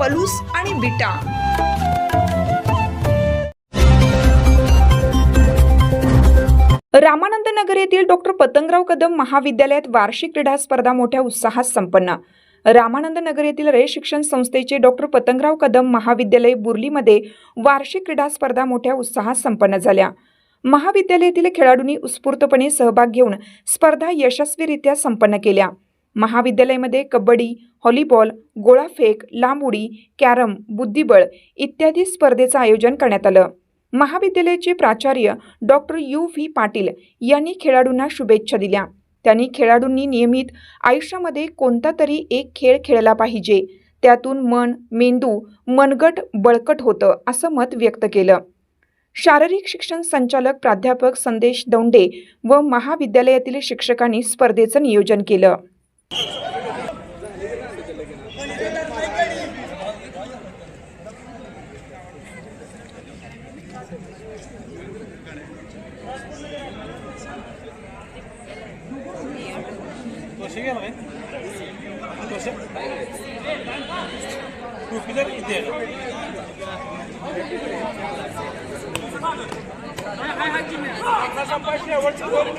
पलूस आणि बिटा. रामानंद नगर येथील डॉक्टर पतंगराव कदम महाविद्यालयात वार्षिक क्रीडा स्पर्धा मोठ्या उत्साहात संपन्न. रामानंद नगर येथील रे शिक्षण संस्थेचे डॉक्टर पतंगराव कदम महाविद्यालय बुर्लीमध्ये वार्षिक क्रीडा स्पर्धा मोठ्या उत्साहात संपन्न झाल्या. महाविद्यालयातील खेळाडूंनी उत्स्फूर्तपणे सहभाग घेऊन स्पर्धा यशस्वीरित्या संपन्न केल्या. महाविद्यालयामध्ये कबड्डी व्हॉलीबॉल गोळाफेक लांब उडी कॅरम बुद्धिबळ इत्यादी स्पर्धेचं आयोजन करण्यात आलं. महाविद्यालयाचे प्राचार्य डॉक्टर यू. व्ही. पाटील यांनी खेळाडूंना शुभेच्छा दिल्या. त्यांनी खेळाडूंनी नियमित आयुष्यामध्ये कोणता तरी एक खेळ खेळला पाहिजे. त्यातून मन मेंदू मनगट बळकट होतं असं मत व्यक्त केलं. शारीरिक शिक्षण संचालक प्राध्यापक संदेश दौंडे व महाविद्यालयातील शिक्षकांनी स्पर्धेचं नियोजन केलं. Hayır hayır hayır. Kazan başına ortak olmuyor.